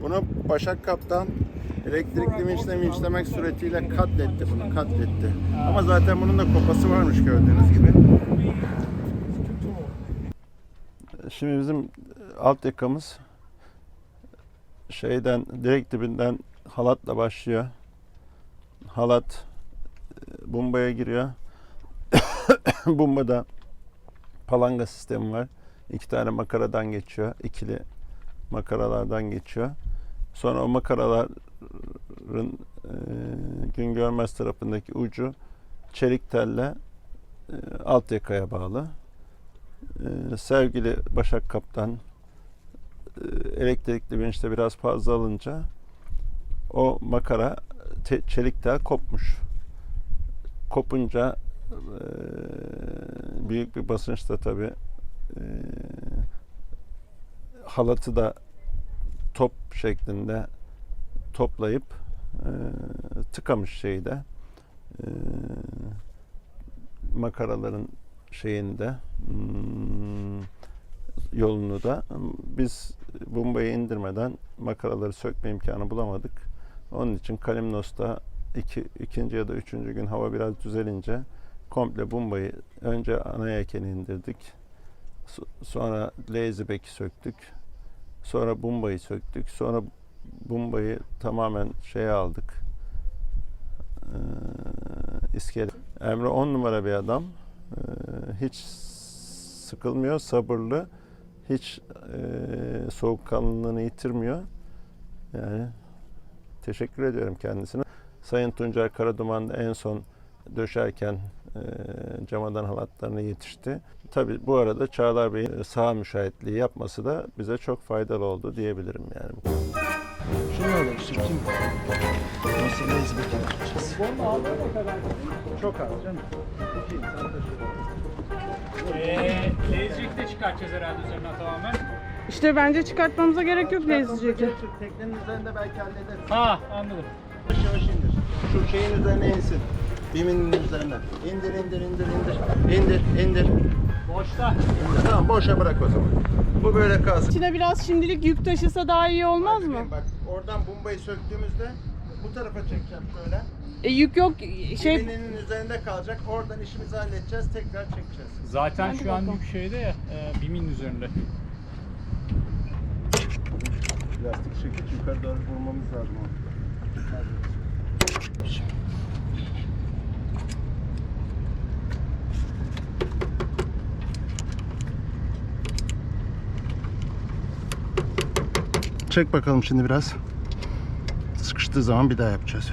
Bunu Başak Kaptan elektrikli vinçle vinçlemek suretiyle katletti bunu katletti. Ama zaten bunun da kopası varmış gördüğünüz gibi. Şimdi bizim alt yakamız şeyden direkt dibinden halatla başlıyor. Halat e, bombaya giriyor. Bombada palanga sistemi var. İki tane makaradan geçiyor. İkili makaralardan geçiyor. Sonra o makaraların e, gün görmez tarafındaki ucu çelik telle e, alt yakaya bağlı. E, sevgili Başak Kaptan e, elektrikli vinçte biraz fazla alınca o makara te- çelik tel kopmuş. Kopunca e, büyük bir basınçta tabi halatı da top şeklinde toplayıp e, tıkamış şeyde e, makaraların şeyini de hmm, yolunu da biz bombayı indirmeden makaraları sökme imkanı bulamadık. Onun için Kalimnos'ta iki, ikinci ya da üçüncü gün hava biraz düzelince komple bombayı önce ana yelkeni indirdik. So- Sonra lazyback'i söktük. Sonra bombayı söktük. Sonra bombayı tamamen şeye aldık. Ee, iskele. Emre on numara bir adam. Ee, hiç sıkılmıyor, sabırlı. Hiç e, soğukkanlılığını yitirmiyor. Yani teşekkür ediyorum kendisine. Sayın Tuncer Karaduman en son döşerken e, camadan halatlarına yetişti. Tabii bu arada Çağlar Bey'in sağ müşahitliği yapması da bize çok faydalı oldu diyebilirim yani. Şunlarla işte kim? Nasıl lazy back'e bakacağız? Çok az canım. İki insan taşıyor. Eee, Lezcik de çıkartacağız herhalde üzerinden tamamen. İşte bence çıkartmamıza gerek yok lezzetli. Teknenin üzerinde belki hallederiz. Ha anladım. Yavaş yavaş indir. Şu şeyin üzerine insin. Biminin üzerine. İndir indir indir indir. İndir indir. Boşta. İndir. Tamam boşa bırak o zaman. Bu böyle kalsın. İçine biraz şimdilik yük taşısa daha iyi olmaz mı? Bak oradan bombayı söktüğümüzde bu tarafa çekeceğim şöyle. E, yük yok şey Biminin üzerinde kalacak. Oradan işimizi halledeceğiz. Tekrar çekeceğiz. Zaten Hadi şu an yük şeyde ya, e, BİM'in üzerinde. Plastik çekiç yukarı doğru vurmamız lazım. Çek bakalım şimdi biraz. Sıkıştığı zaman bir daha yapacağız.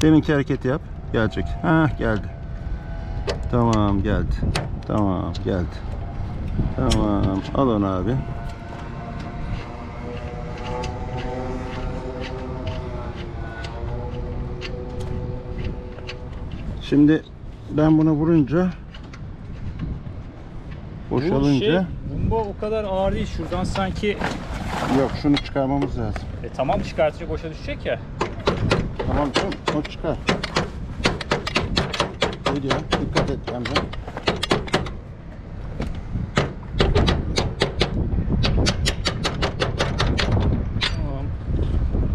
Deminki hareketi yap. Gelecek. Ha geldi. Tamam geldi. Tamam geldi. Tamam. Al onu abi. Şimdi ben buna vurunca Bu boşalınca şey, bomba o kadar ağır değil. Şuradan sanki yok şunu çıkarmamız lazım. e, tamam çıkartacak boşa düşecek ya. Tamam tamam o çıkar. Geliyor. Dikkat et Emre. Tamam.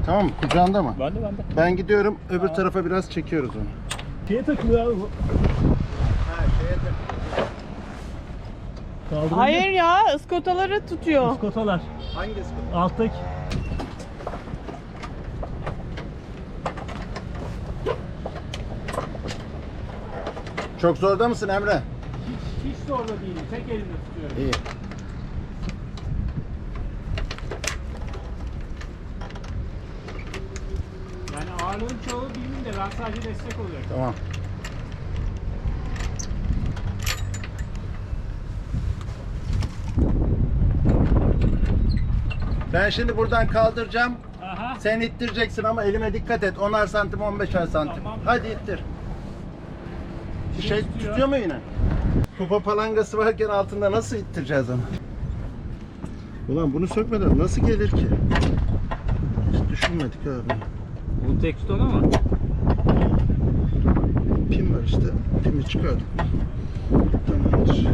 Tamam? Kucağında mı? Ben de ben de. Ben gidiyorum. Öbür tarafa biraz çekiyoruz onu. Şeye takılıyor abi bu. Ha şeye tak. Kaldırınca Hayır ya ıskotaları tutuyor. Skotalar. Hangisi? Alttaki. Çok zorda mısın Emre? Hiç, hiç zorla değilim. Tek elimle tutuyorum. İyi. Yani ağırlığın çoğu BİM'in de ben sadece destek oluyorum. Tamam. Ben şimdi buradan kaldıracağım. Aha. Sen ittireceksin ama elime dikkat et. 10'ar santim 15'er santim. Tamam. Hadi ittir. Bir şey tutuyor. tutuyor mu yine? Kupa palangası varken altında nasıl ittireceğiz onu? Ulan bunu sökmeden nasıl gelir ki? Hiç düşünmedik abi. Bu tek tutan ama. Pin var işte. Pimi çıkardık. Tamamdır.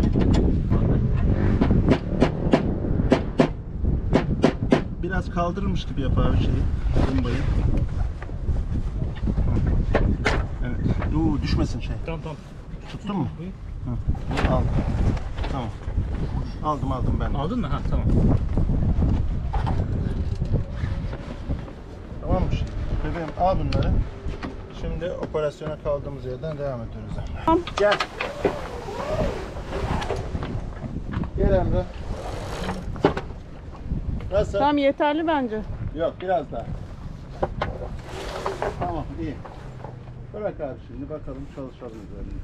Biraz kaldırılmış gibi yap abi şeyi. Bombayı. Evet. Dur düşmesin şey. Tamam tamam. Tuttun mu? Hı. Aldım. Tamam. Aldım aldım ben. de. Aldın mı? Ha tamam. Tamam mı? şimdi? Bebeğim al bunları. Şimdi operasyona kaldığımız yerden devam ediyoruz. Tamam. Gel. Gel Emre. Nasıl? Tamam yeterli bence. Yok biraz daha. Tamam iyi. Bırak abi şimdi bakalım çalışalım üzerinde.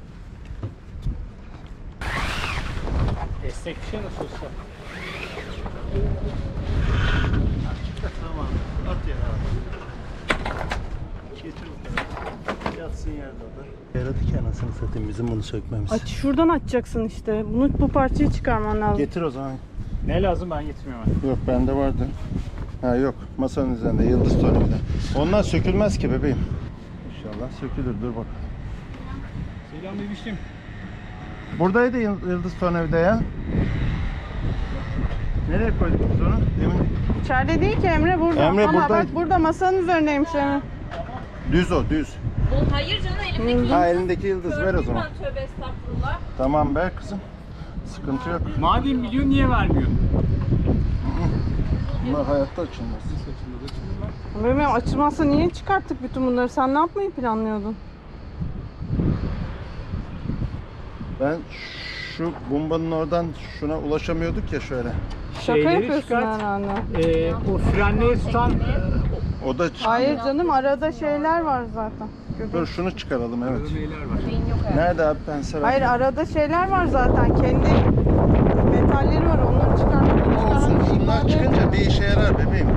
Destek bir şey nasıl olsa. Tamam. At yere abi. Getir bakalım. Yatsın yerde o da. Yaradı ki anasını satayım bizim bunu sökmemiz. Aç şuradan açacaksın işte. Bunu bu parçayı çıkarman lazım. Getir o zaman. Ne lazım ben getirmiyorum ben. Yok bende vardı. Ha yok masanın üzerinde yıldız tornavida. Onlar sökülmez ki bebeğim. İnşallah sökülür dur bak. Selam bebişim. Buradaydı yıl- yıldız tornavida ya. Nereye koyduk biz onu? Demin İçeride değil ki Emre burada. Emre Aha buradaydı. bak burada masanın üzerindeymiş Emre. düz o düz. Hayır canım elimdeki Ha elindeki yıldız ver o Gördüm zaman. ben tövbe estağfurullah. Tamam ver. Sıkıntı yok. Madem biliyor niye vermiyor? Bunlar hayatta açılmaz. Bebeğim açılmazsa niye çıkarttık bütün bunları? Sen ne yapmayı planlıyordun? Ben şu bombanın oradan şuna ulaşamıyorduk ya şöyle. Şaka Şeyleri yapıyorsun çıkart. herhalde. Ee, o frenleri tutan O da çık- Hayır canım arada şeyler var zaten. Dur şunu çıkaralım evet. Var. Beyin yok herhalde. Nerede abi ver. Hayır arada şeyler var zaten. Kendi metalleri var. Onları çıkarmak Olsun şunlar çıkınca bir işe yarar bebeğim.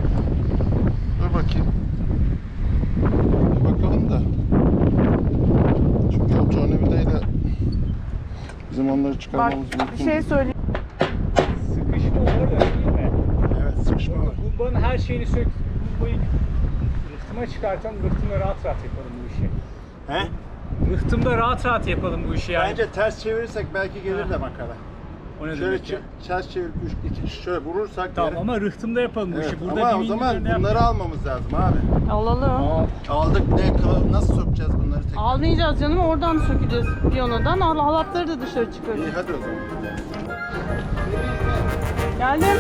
Dur bakayım. Bir bakalım da. Çünkü o tornavidayla bizim onları Bak çıkarmamız bir mümkün şey değil. söyleyeyim. Sıkışma orada değil mi? Evet sıkışma var. Bumbanın her şeyini sök. Bumbayı rıhtıma çıkartalım. Rıhtımda rahat rahat yapalım bu işi. He? Rıhtımda rahat rahat yapalım bu işi yani. Bence ters çevirirsek belki gelir de makara. O ne Şöyle demek ya? ters çevirip üç, iki, şöyle vurursak Tamam yere- ama rıhtımda yapalım bu Evet, işi. Burada ama o dibin zaman üzerine bunları yapmayalım. almamız lazım abi. Alalım. Aa, Aldık ne kıla- nasıl sokacağız bunları tekrar? Almayacağız canım oradan sökeceğiz piyanodan. Al halatları da dışarı İyi çıkaracağız. hadi o zaman. Geldim.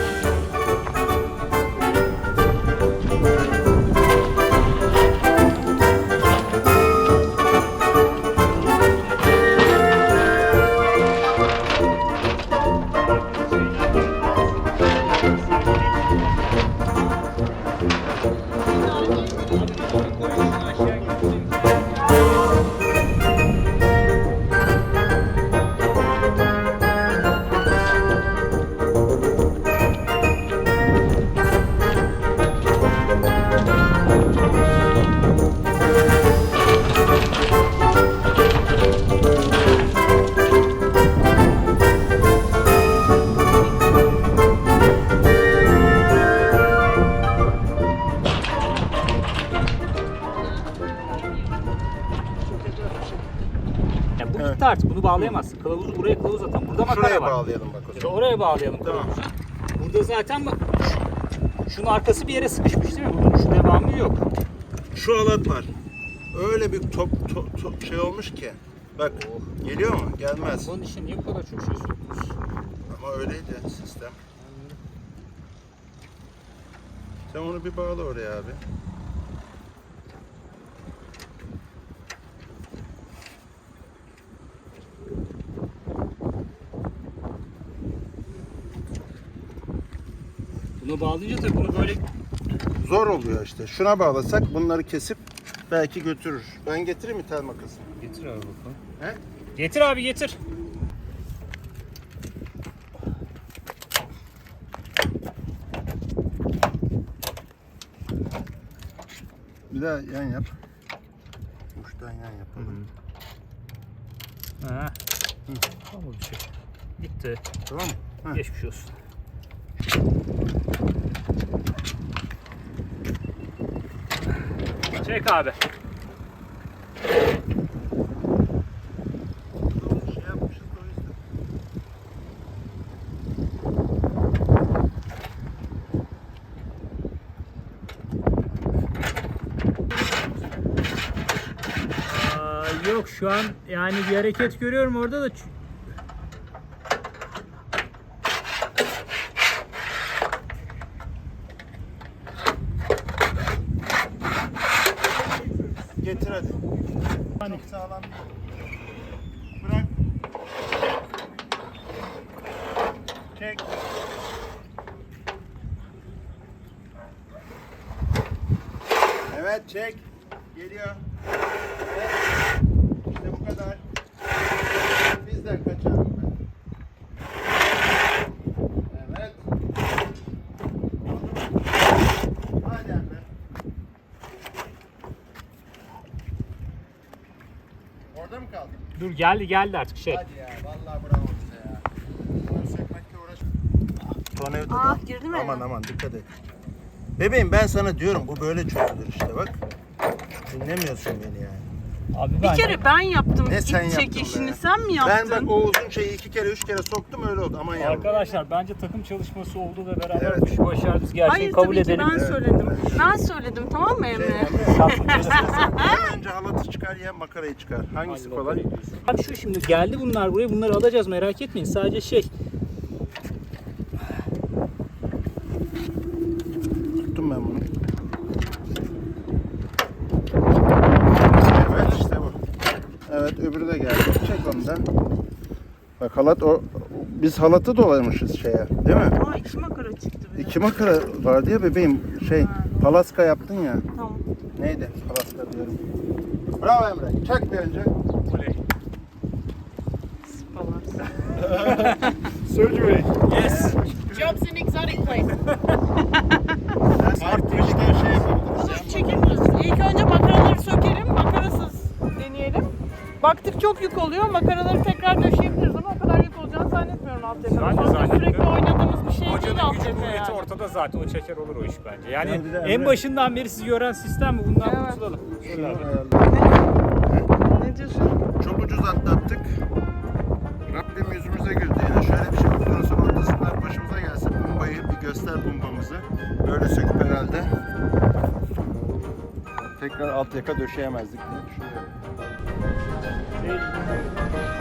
Bağlayamazsın. Kılavuzu buraya kılavuz atan. Burada makara Şuraya var. bağlayalım bak o İşte zaman. oraya bağlayalım Tamam. kılavuzu. Burada zaten bak şu- şunun arkası bir yere sıkışmış değil mi? Bunun şu devamı yok. Şu halat var. Öyle bir top, top, top şey olmuş ki. Bak geliyor mu? Gelmez. Bunun için niye bu kadar çok şey soktunuz? Ama öyleydi sistem. Sen onu bir bağla oraya abi. Bunu bağlayınca tabii bunu böyle Zor oluyor işte. Şuna bağlasak bunları kesip belki götürür. Ben getireyim mi tel makası? getir abi bakalım. He? Getir abi getir. Bir daha yan yap. Uçtan yan yapalım. Ha. Tamam bir şey. Gitti. Tamam mı? Geçmiş olsun. Çek abi. Yok şu an yani bir hareket görüyorum orada da Evet çek. Geliyor. Evet. İşte bu kadar. Bizden kaçalım. Orada mı kaldın? Dur geldi geldi artık şey. Hadi ya vallahi bravo size ya. Bunları sökmekle uğraş. Ah, girdi mi Aman aman dikkat et. Bebeğim ben sana diyorum bu böyle çözülür işte bak. Dinlemiyorsun beni yani. Abi Bir kere ben yaptım Ne ip sen yaptın çekişini. be? Sen mi Ben yaptın? bak o uzun şeyi iki kere üç kere soktum öyle oldu aman yavrum. Arkadaşlar bence takım çalışması oldu ve beraber Evet. bu işi başardık. Gerçeği Hayır kabul tabii ki edelim. ben söyledim. Ben söyledim tamam mı Şey, Emre? Emre, önce halatı çıkar ya makarayı çıkar. Hangisi kolay? Abi şu şimdi geldi bunlar buraya. Bunları alacağız merak etmeyin. Sadece şey. Tuttum ben bunu. Evet işte bu. Evet öbürü de geldi. Çek onu da. Bak halat o biz halatı dolamışız şeye değil mi? Aa iki makara çıktı bir de. İki makara vardı ya bebeğim şey palaska yaptın ya. Tamam. Neydi? Palaska diyorum. Bravo Emre. Çak bir önce. Spalar. Surgery. Yes. Job's an exotic place. Artık işte şey yapabiliriz. Çekemiyoruz. İlk önce makaraları sökelim. Makarasız deneyelim. Baktık çok yük oluyor. Makaraları tekrar döşeyebiliriz ama o kadar yük olacağını zannetmiyorum alt Ben de. Sonuçta sürekli zannetmiyorum. oynadığımız bir şey değil Hocanın alt gücü kuvveti yani. ortada zaten. O çeker olur o iş bence. Yani Yani bir de en Emre- başından beri sizi gören sistem bu. Bundan Evet. kurtulalım. Şunu Abi. Ne diyorsun? Çok ucuz atlattık. Rabbim yüzümüze güldü. Yine şöyle bir şey okyanusun ortasında başımıza gelse bombayı bir göster bombamızı. Böyle söküp herhalde tekrar alt yaka döşeyemezdik diye düşünüyorum. Evet